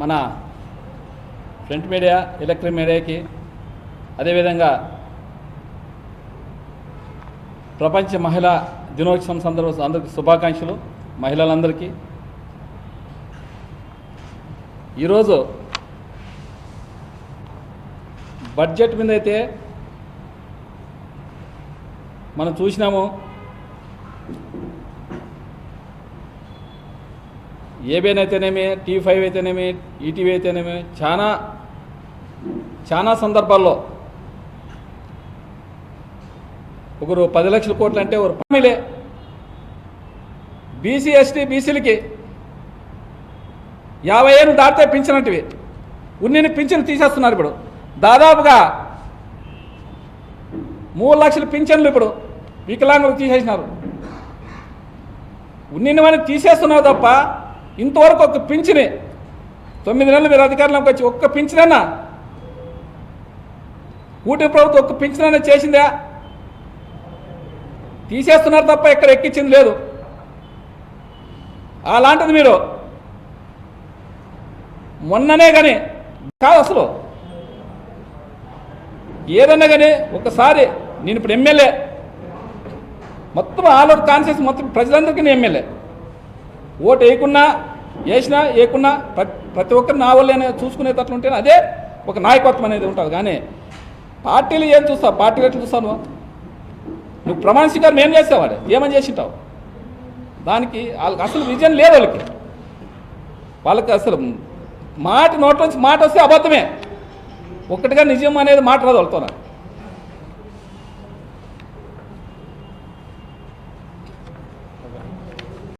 మన print media electric మీడియాకి అదేవిధంగా ప్రపంచ మహిళా దినోత్సవం సందర్భ అందరికి శుభాకాంక్షలు మహిళలందరికీ. ఈరోజు బడ్జెట్ మీద అయితే మనం చూసినాము ఏబిఎన్ అయితేనేమి టీ ఫైవ్ అయితేనేమి ఈటీవీ అయితేనేమి చాలా చాలా సందర్భాల్లో ఒకరు పది లక్షల కోట్లు అంటే ఒకరు పమిలే. బీసీ ఎస్టీ బీసీలకి యాభై ఏళ్ళు దాటితే పింఛనటివి ఉన్నిని పింఛను తీసేస్తున్నారు ఇప్పుడు. దాదాపుగా మూడు లక్షల పింఛన్లు ఇప్పుడు వికలాంగులు తీసేసినారు. ఉన్నిని మనకి తీసేస్తున్నావు తప్ప ఇంతవరకు ఒక పింఛనే. తొమ్మిది నెలలు మీరు అధికారంలోకి వచ్చి ఒక్క పింఛనన్నా. కూటమి ప్రభుత్వం ఒక్క పింఛనన్నా చేసిందా? తీసేస్తున్నారు తప్ప ఇక్కడ ఎక్కించింది లేదు. అలాంటిది మీరు మొన్ననే కానీ కాదు అసలు. ఏదన్నా కానీ ఒకసారి నేను ఇప్పుడు ఎమ్మెల్యే. మొత్తం ఆల్ ఓవర్ కాన్షియస్ మొత్తం ప్రజలందరికీ నేను ఎమ్మెల్యే. ఓటు వేయకున్నా వేసినా వేయకున్నా ప్రతి ప్రతి ఒక్కరు నా వల్లనే చూసుకునేటట్లు ఉంటే అదే ఒక నాయకత్వం అనేది ఉంటుంది. కానీ పార్టీలు ఏం చూస్తావు? పార్టీలు ఎట్లా చూస్తావు నువ్వు? నువ్వు ప్రమాణ స్వీకారం ఏం చేస్తావాడు ఏమని చేసింటావు? దానికి వాళ్ళకి అసలు విజయం లేదు వాళ్ళకి. వాళ్ళకి అసలు మాట నోట్లోంచి మాట వస్తే అబద్ధమే. ఒక్కటిగా నిజం అనేది మాట రాదు వాళ్ళతో